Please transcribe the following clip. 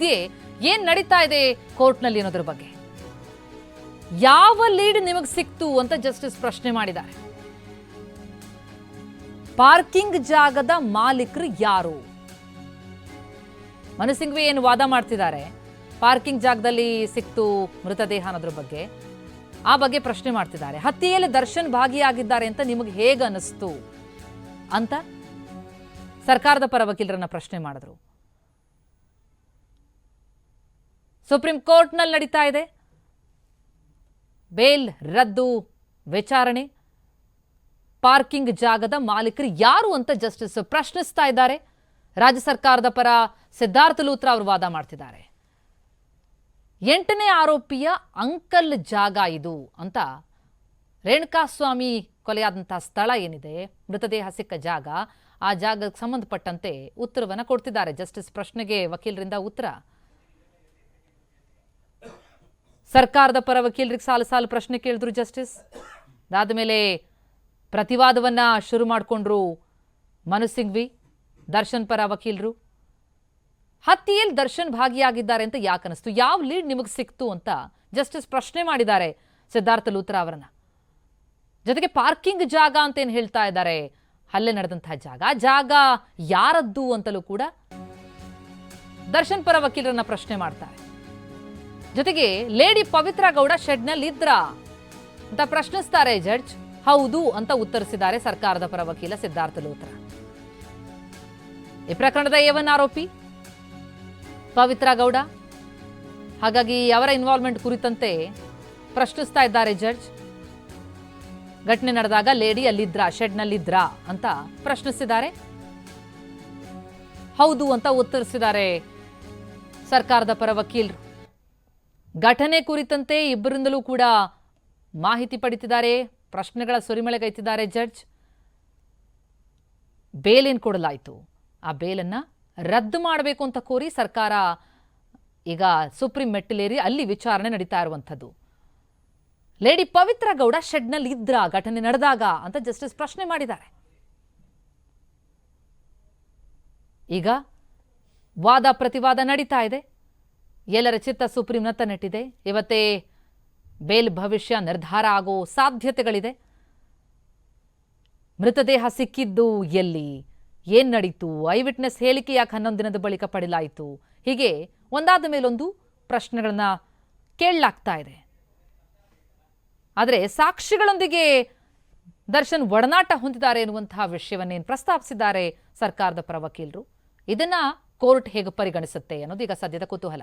ಏನ್ ನಡೀತಾ ಇದೆ ಕೋರ್ಟ್ನಲ್ಲಿ ಅನ್ನೋದ್ರ ಬಗ್ಗೆ. ಯಾವ ಲೀಡ್ ನಿಮಗೆ ಸಿಕ್ತು ಅಂತ ಜಸ್ಟಿಸ್ ಪ್ರಶ್ನೆ ಮಾಡಿದ್ದಾರೆ. ಪಾರ್ಕಿಂಗ್ ಜಾಗದ ಮಾಲೀಕರು ಯಾರು? ಮನಸಿಂಗ್ವಿ ಏನು ವಾದ ಮಾಡ್ತಿದ್ದಾರೆ? ಪಾರ್ಕಿಂಗ್ ಜಾಗದಲ್ಲಿ ಸಿಕ್ತು ಮೃತದೇಹ ಅನ್ನೋದ್ರ ಬಗ್ಗೆ. ಆ ಬಗ್ಗೆ ಪ್ರಶ್ನೆ ಮಾಡ್ತಿದ್ದಾರೆ. ಹತ್ಯೆಯಲ್ಲಿ ದರ್ಶನ್ ಭಾಗಿಯಾಗಿದ್ದಾರೆ ಅಂತ ನಿಮಗೆ ಹೇಗೆ ಅನಿಸ್ತು ಅಂತ ಸರ್ಕಾರದ ಪರ ವಕೀಲರನ್ನ ಪ್ರಶ್ನೆ ಮಾಡಿದ್ರು. ಸುಪ್ರೀಂ ಕೋರ್ಟ್ನಲ್ಲಿ ನಡೀತಾ ಇದೆ. ಬೇಲ್ ರದ್ದು ವಿಚಾರಣೆ. ಪಾರ್ಕಿಂಗ್ ಜಾಗದ ಮಾಲೀಕರು ಯಾರು ಅಂತ ಜಸ್ಟಿಸ್ ಪ್ರಶ್ನಿಸ್ತಾ ಇದ್ದಾರೆ. ರಾಜ್ಯ ಸರ್ಕಾರದ ಪರ ಸಿದ್ಧಾರ್ಥ ಲೂತ್ರ ಅವರು ವಾದ ಮಾಡ್ತಿದ್ದಾರೆ. ಎಂಟನೇ ಆರೋಪಿಯ ಅಂಕಲ್ ಜಾಗ ಇದು ಅಂತ ರೇಣುಕಾಸ್ವಾಮಿ ಕೊಲೆಯಾದಂತಹ ಸ್ಥಳ ಏನಿದೆ, ಮೃತದೇಹ ಸಿಕ್ಕ ಜಾಗ, ಆ ಜಾಗಕ್ಕೆ ಸಂಬಂಧಪಟ್ಟಂತೆ ಉತ್ತರವನ್ನು ಕೊಡ್ತಿದ್ದಾರೆ. ಜಸ್ಟಿಸ್ ಪ್ರಶ್ನೆಗೆ ವಕೀಲರಿಂದ ಉತ್ತರ. ಸರ್ಕಾರದ ಪರ ವಕೀಲರಿಗೆ ಸಾಲು ಸಾಲು ಪ್ರಶ್ನೆ ಕೇಳಿದ್ರು ಜಸ್ಟಿಸ್. ಅದಾದ ಮೇಲೆ ಪ್ರತಿವಾದವನ್ನ ಶುರು ಮಾಡಿಕೊಂಡ್ರು ಮನು ಸಿಂಘ್ವಿ, ದರ್ಶನ್ ಪರ ವಕೀಲರು. ಹತ್ಯೆಯಲ್ಲಿ ದರ್ಶನ್ ಭಾಗಿಯಾಗಿದ್ದಾರೆ ಅಂತ ಯಾಕೆ ಅನಿಸ್ತು ಯಾವ ಲೀಡ್ ನಿಮಗೆ ಸಿಕ್ತು ಅಂತ ಜಸ್ಟಿಸ್ ಪ್ರಶ್ನೆ ಮಾಡಿದ್ದಾರೆ ಸಿದ್ಧಾರ್ಥ ಲೂತ್ರ ಅವರನ್ನ. ಜೊತೆಗೆ ಪಾರ್ಕಿಂಗ್ ಜಾಗ ಅಂತ ಏನು ಹೇಳ್ತಾ ಇದ್ದಾರೆ ಹಲ್ಲೆ ನಡೆದಂತಹ ಜಾಗ. ಜಾಗ ಯಾರದ್ದು ಅಂತಲೂ ಕೂಡ ದರ್ಶನ್ ಪರ ವಕೀಲರನ್ನ ಪ್ರಶ್ನೆ ಮಾಡ್ತಾರೆ. ಜೊತೆಗೆ ಲೇಡಿ ಪವಿತ್ರ ಗೌಡ ಶೆಡ್ನಲ್ಲಿ ಇದ್ರ ಅಂತ ಪ್ರಶ್ನಿಸ್ತಾರೆ ಜಡ್ಜ್. ಹೌದು ಅಂತ ಉತ್ತರಿಸಿದ್ದಾರೆ ಸರ್ಕಾರದ ಪರ ವಕೀಲ ಸಿದ್ಧಾರ್ಥ ಲೋತ್ರ. ಈ ಪ್ರಕರಣದ ಏವನ್ ಆರೋಪಿ? ಪವಿತ್ರ ಗೌಡ? ಹಾಗಾಗಿ ಅವರ ಇನ್ವಾಲ್ವ್ಮೆಂಟ್ ಕುರಿತಂತೆ ಪ್ರಶ್ನಿಸ್ತಾ ಇದ್ದಾರೆ ಜಡ್ಜ್. ಘಟನೆ ನಡೆದಾಗ ಲೇಡಿ ಅಲ್ಲಿದ್ರಾ, ಶೆಡ್ನಲ್ಲಿದ್ರಾ ಅಂತ ಪ್ರಶ್ನಿಸಿದ್ದಾರೆ. ಹೌದು ಅಂತ ಉತ್ತರಿಸಿದ್ದಾರೆ ಸರ್ಕಾರದ ಪರ ವಕೀಲರು. ಘಟನೆ ಕುರಿತಂತೆ ಇಬ್ಬರಿಂದಲೂ ಕೂಡ ಮಾಹಿತಿ ಪಡಿತಿದ್ದಾರೆ. ಪ್ರಶ್ನೆಗಳ ಸುರಿಮಳೆಗೈತಿದ್ದಾರೆ ಜಡ್ಜ್. ಬೇಲೇನು ಕೊಡಲಾಯಿತು. ಆ ಬೇಲನ್ನು ರದ್ದು ಮಾಡಬೇಕು ಅಂತ ಕೋರಿ ಸರ್ಕಾರ ಈಗ ಸುಪ್ರೀಂ ಮೆಟ್ಟಿಲೇರಿ ಅಲ್ಲಿ ವಿಚಾರಣೆ ನಡೀತಾ ಇರುವಂಥದ್ದು. ಲೇಡಿ ಪವಿತ್ರ ಗೌಡ ಶೆಡ್ನಲ್ಲಿ ಇದ್ರ ಘಟನೆ ನಡೆದಾಗ ಅಂತ ಜಸ್ಟಿಸ್ ಪ್ರಶ್ನೆ ಮಾಡಿದ್ದಾರೆ. ಈಗ ವಾದ ಪ್ರತಿವಾದ ನಡೀತಾ ಇದೆ. ಎಲ್ಲರ ಚಿತ್ತ ಸುಪ್ರೀಂನತ್ತ ನೆಟ್ಟಿದೆ. ಇವತ್ತೇ ಬೇಲ್ ಭವಿಷ್ಯ ನಿರ್ಧಾರ ಆಗೋ ಸಾಧ್ಯತೆಗಳಿದೆ. ಮೃತದೇಹ ಸಿಕ್ಕಿದ್ದು ಎಲ್ಲಿ? ಏನ್ ನಡೀತು? ಐ ವಿಟ್ನೆಸ್ ಹೇಳಿಕೆ ಯಾಕೆ ಹನ್ನೊಂದು ದಿನದ ಬಳಿಕ ಪಡೆಯಲಾಯಿತು? ಹೀಗೆ ಒಂದಾದ ಮೇಲೊಂದು ಪ್ರಶ್ನೆಗಳನ್ನ ಕೇಳಲಾಗ್ತಾ ಇದೆ. ಆದರೆ ಸಾಕ್ಷಿಗಳೊಂದಿಗೆ ದರ್ಶನ್ ಒಡನಾಟ ಹೊಂದಿದ್ದಾರೆ ಎನ್ನುವಂತಹ ವಿಷಯವನ್ನೇನು ಪ್ರಸ್ತಾಪಿಸಿದ್ದಾರೆ ಸರ್ಕಾರದ ಪರ ವಕೀಲರು? ಇದನ್ನ ಕೋರ್ಟ್ ಹೇಗೆ ಪರಿಗಣಿಸುತ್ತೆ ಅನ್ನೋದು ಈಗ ಸದ್ಯದ ಕುತೂಹಲ.